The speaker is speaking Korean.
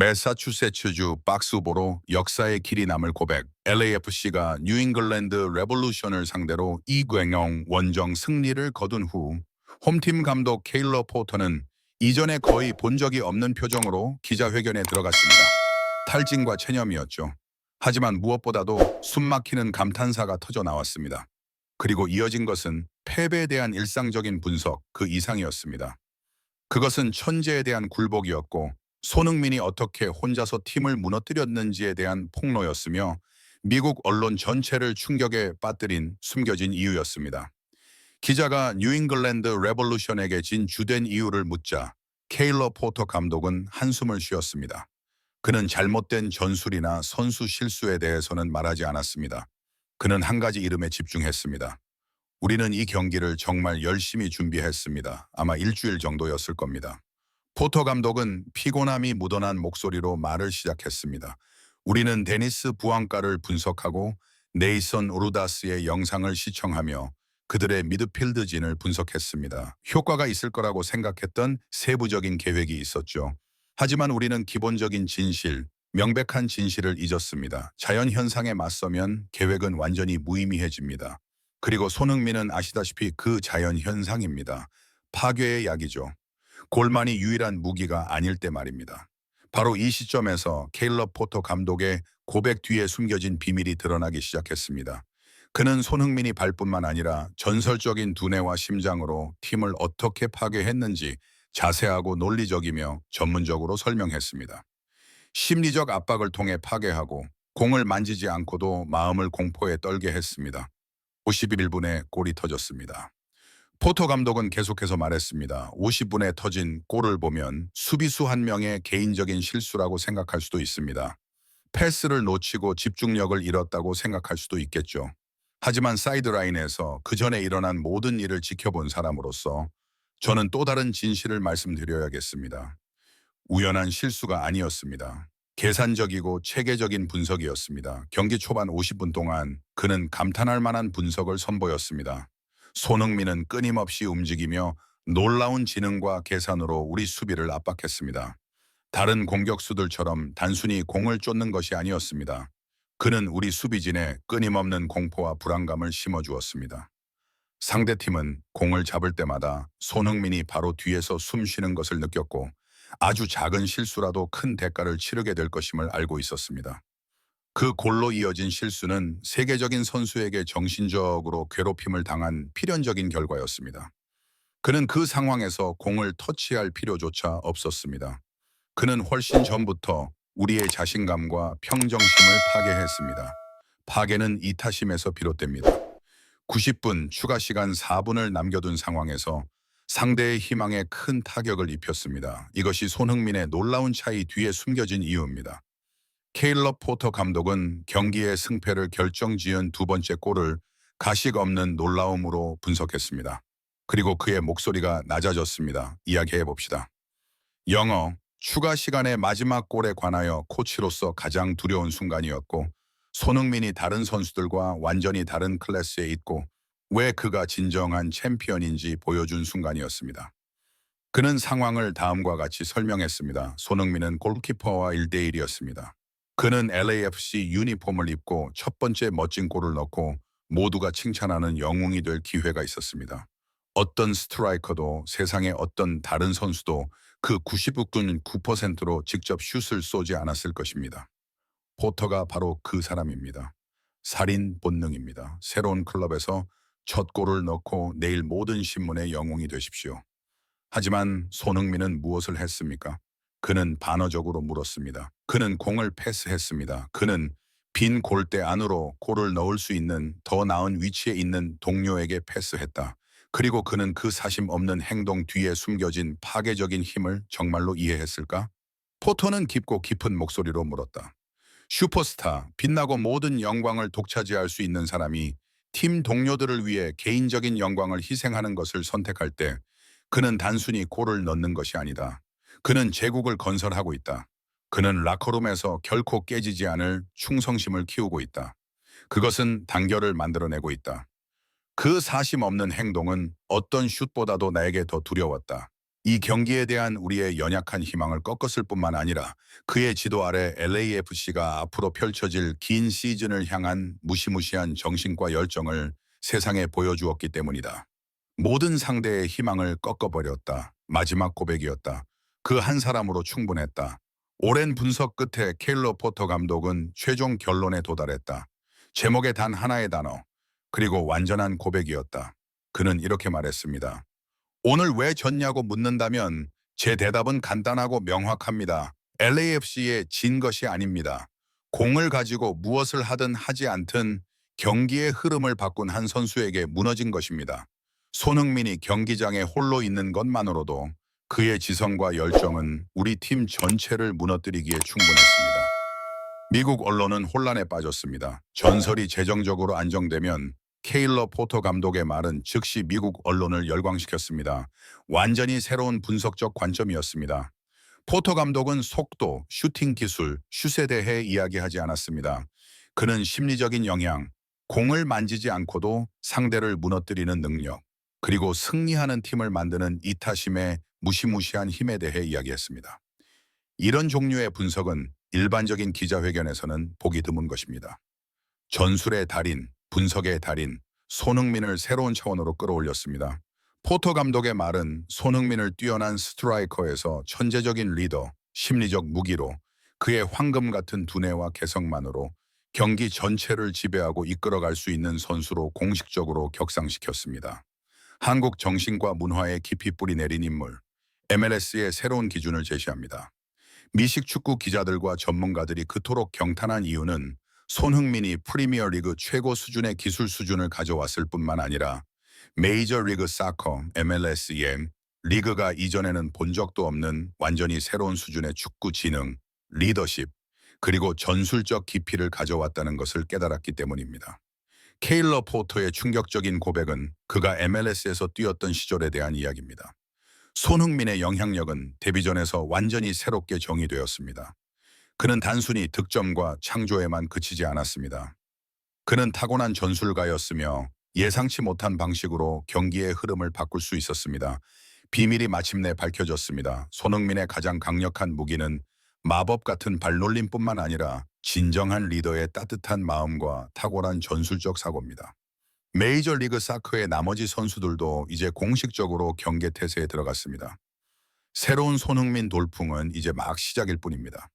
매사추세츠주 박스보로 역사의 길이 남을 고백 LAFC가 뉴잉글랜드 레볼루션을 상대로 이광용 원정 승리를 거둔 후 홈팀 감독 케일러 포터는 이전에 거의 본 적이 없는 표정으로 기자회견에 들어갔습니다. 탈진과 체념이었죠. 하지만 무엇보다도 숨막히는 감탄사가 터져 나왔습니다. 그리고 이어진 것은 패배에 대한 일상적인 분석 그 이상이었습니다. 그것은 천재에 대한 굴복이었고 손흥민이 어떻게 혼자서 팀을 무너뜨렸는지에 대한 폭로였으며 미국 언론 전체를 충격에 빠뜨린 숨겨진 이유였습니다. 기자가 뉴잉글랜드 레볼루션에게 진 주된 이유를 묻자 케일러 포터 감독은 한숨을 쉬었습니다. 그는 잘못된 전술이나 선수 실수에 대해서는 말하지 않았습니다. 그는 한 가지 이름에 집중했습니다. 우리는 이 경기를 정말 열심히 준비했습니다. 아마 일주일 정도였을 겁니다. 포터 감독은 피곤함이 묻어난 목소리로 말을 시작했습니다. 우리는 데니스 부안가를 분석하고 네이선 우르다스의 영상을 시청하며 그들의 미드필드진을 분석했습니다. 효과가 있을 거라고 생각했던 세부적인 계획이 있었죠. 하지만 우리는 기본적인 진실, 명백한 진실을 잊었습니다. 자연 현상에 맞서면 계획은 완전히 무의미해집니다. 그리고 손흥민은 아시다시피 그 자연 현상입니다. 파괴의 약이죠. 골만이 유일한 무기가 아닐 때 말입니다. 바로 이 시점에서 케일러 포터 감독의 고백 뒤에 숨겨진 비밀이 드러나기 시작했습니다. 그는 손흥민이 발뿐만 아니라 전설적인 두뇌와 심장으로 팀을 어떻게 파괴했는지 자세하고 논리적이며 전문적으로 설명했습니다. 심리적 압박을 통해 파괴하고 공을 만지지 않고도 마음을 공포에 떨게 했습니다. 51분에 골이 터졌습니다. 포터 감독은 계속해서 말했습니다. 50분에 터진 골을 보면 수비수 한 명의 개인적인 실수라고 생각할 수도 있습니다. 패스를 놓치고 집중력을 잃었다고 생각할 수도 있겠죠. 하지만 사이드라인에서 그 전에 일어난 모든 일을 지켜본 사람으로서 저는 또 다른 진실을 말씀드려야겠습니다. 우연한 실수가 아니었습니다. 계산적이고 체계적인 분석이었습니다. 경기 초반 50분 동안 그는 감탄할 만한 분석을 선보였습니다. 손흥민은 끊임없이 움직이며 놀라운 지능과 계산으로 우리 수비를 압박했습니다. 다른 공격수들처럼 단순히 공을 쫓는 것이 아니었습니다. 그는 우리 수비진에 끊임없는 공포와 불안감을 심어주었습니다. 상대팀은 공을 잡을 때마다 손흥민이 바로 뒤에서 숨 쉬는 것을 느꼈고 아주 작은 실수라도 큰 대가를 치르게 될 것임을 알고 있었습니다. 그 골로 이어진 실수는 세계적인 선수에게 정신적으로 괴롭힘을 당한 필연적인 결과였습니다. 그는 그 상황에서 공을 터치할 필요조차 없었습니다. 그는 훨씬 전부터 우리의 자신감과 평정심을 파괴했습니다. 파괴는 이타심에서 비롯됩니다. 90분 추가 시간 4분을 남겨둔 상황에서 상대의 희망에 큰 타격을 입혔습니다. 이것이 손흥민의 놀라운 차이 뒤에 숨겨진 이유입니다. 케일러 포터 감독은 경기의 승패를 결정지은 두 번째 골을 가식 없는 놀라움으로 분석했습니다. 그리고 그의 목소리가 낮아졌습니다. 이야기해 봅시다. 영어, 추가 시간의 마지막 골에 관하여 코치로서 가장 두려운 순간이었고 손흥민이 다른 선수들과 완전히 다른 클래스에 있고 왜 그가 진정한 챔피언인지 보여준 순간이었습니다. 그는 상황을 다음과 같이 설명했습니다. 손흥민은 골키퍼와 1대1이었습니다. 그는 LAFC 유니폼을 입고 첫 번째 멋진 골을 넣고 모두가 칭찬하는 영웅이 될 기회가 있었습니다. 어떤 스트라이커도 세상의 어떤 다른 선수도 그 99군 9%로 직접 슛을 쏘지 않았을 것입니다. 포터가 바로 그 사람입니다. 살인 본능입니다. 새로운 클럽에서 첫 골을 넣고 내일 모든 신문의 영웅이 되십시오. 하지만 손흥민은 무엇을 했습니까? 그는 반어적으로 물었습니다. 그는 공을 패스했습니다. 그는 빈 골대 안으로 골을 넣을 수 있는 더 나은 위치에 있는 동료에게 패스했다. 그리고 그는 그 사심 없는 행동 뒤에 숨겨진 파괴적인 힘을 정말로 이해했을까? 포터는 깊고 깊은 목소리로 물었다. 슈퍼스타, 빛나고 모든 영광을 독차지할 수 있는 사람이 팀 동료들을 위해 개인적인 영광을 희생하는 것을 선택할 때 그는 단순히 골을 넣는 것이 아니다. 그는 제국을 건설하고 있다. 그는 라커룸에서 결코 깨지지 않을 충성심을 키우고 있다. 그것은 단결을 만들어내고 있다. 그 사심 없는 행동은 어떤 슛보다도 나에게 더 두려웠다. 이 경기에 대한 우리의 연약한 희망을 꺾었을 뿐만 아니라 그의 지도 아래 LAFC가 앞으로 펼쳐질 긴 시즌을 향한 무시무시한 정신과 열정을 세상에 보여주었기 때문이다. 모든 상대의 희망을 꺾어버렸다. 마지막 고백이었다. 그 한 사람으로 충분했다. 오랜 분석 끝에 케일러 포터 감독은 최종 결론에 도달했다. 제목에 단 하나의 단어, 그리고 완전한 고백이었다. 그는 이렇게 말했습니다. 오늘 왜 졌냐고 묻는다면 제 대답은 간단하고 명확합니다. LAFC에 진 것이 아닙니다. 공을 가지고 무엇을 하든 하지 않든 경기의 흐름을 바꾼 한 선수에게 무너진 것입니다. 손흥민이 경기장에 홀로 있는 것만으로도 그의 지성과 열정은 우리 팀 전체를 무너뜨리기에 충분했습니다. 미국 언론은 혼란에 빠졌습니다. 전설이 재정적으로 안정되면 케일러 포터 감독의 말은 즉시 미국 언론을 열광시켰습니다. 완전히 새로운 분석적 관점이었습니다. 포터 감독은 속도, 슈팅 기술, 슛에 대해 이야기하지 않았습니다. 그는 심리적인 영향, 공을 만지지 않고도 상대를 무너뜨리는 능력, 그리고 승리하는 팀을 만드는 이타심의 무시무시한 힘에 대해 이야기했습니다. 이런 종류의 분석은 일반적인 기자회견에서는 보기 드문 것입니다. 전술의 달인, 분석의 달인, 손흥민을 새로운 차원으로 끌어올렸습니다. 포터 감독의 말은 손흥민을 뛰어난 스트라이커에서 천재적인 리더, 심리적 무기로 그의 황금 같은 두뇌와 개성만으로 경기 전체를 지배하고 이끌어갈 수 있는 선수로 공식적으로 격상시켰습니다. 한국 정신과 문화에 깊이 뿌리 내린 인물, MLS의 새로운 기준을 제시합니다. 미식 축구 기자들과 전문가들이 그토록 경탄한 이유는 손흥민이 프리미어리그 최고 수준의 기술 수준을 가져왔을 뿐만 아니라 메이저리그 사커 MLS의 리그가 이전에는 본 적도 없는 완전히 새로운 수준의 축구 지능, 리더십, 그리고 전술적 깊이를 가져왔다는 것을 깨달았기 때문입니다. 케일러 포터의 충격적인 고백은 그가 MLS에서 뛰었던 시절에 대한 이야기입니다. 손흥민의 영향력은 데뷔전에서 완전히 새롭게 정의되었습니다. 그는 단순히 득점과 창조에만 그치지 않았습니다. 그는 타고난 전술가였으며 예상치 못한 방식으로 경기의 흐름을 바꿀 수 있었습니다. 비밀이 마침내 밝혀졌습니다. 손흥민의 가장 강력한 무기는 마법 같은 발놀림뿐만 아니라 진정한 리더의 따뜻한 마음과 탁월한 전술적 사고입니다. 메이저리그 사커의 나머지 선수들도 이제 공식적으로 경계 태세에 들어갔습니다. 새로운 손흥민 돌풍은 이제 막 시작일 뿐입니다.